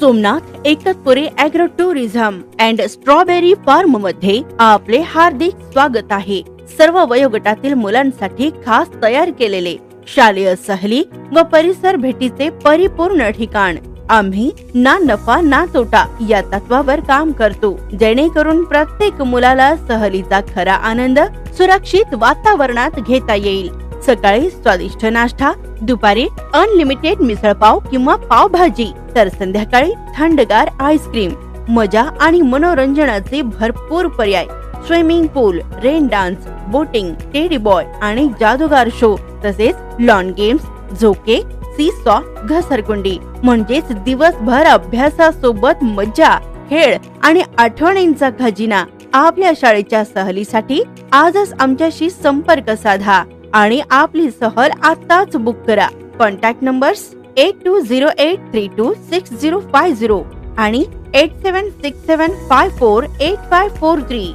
Somnath Ekatpuri agro tourism and strawberry फार्ममध्ये आपले हार्दिक स्वागत आहे. सर्व वयोगटातील मुलांसाठी खास तयार केलेले शालेय सहली व परिसर भेटीचे परिपूर्ण ठिकाण. आम्ही ना नफा ना तोटा या तत्वावर काम करतो. जेणेकरून प्रत्येक मुलाला सहलीचा खरा आनंद सुरक्षित वातावरणात घेता येईल. सकाळी स्वादिष्ट नाश्ता दुपारी अनलिमिटेड मिसळपाव किंवा पावभाजी तर संध्याकाळी थंडगार आईस्क्रीम मजा आणि मनोरंजनाचे भरपूर पर्याय. Swimming pool rain dance boating teddy boy आणि जादूगार शो तसेच लॉन गेम्स झोके सी सॉ घसरकुंडी म्हणजेच दिवसभर अभ्यासासोबत मज्जा खेळ आणि आठवणींचा खजिना. आपल्या शाळेच्या सहलीसाठी आजच आमच्याशी संपर्क साधा. आणि आपली सहल आताच बुक करा. Contact numbers eight two zero eight three two six zero five zero आणि eight seven six seven five four eight five four three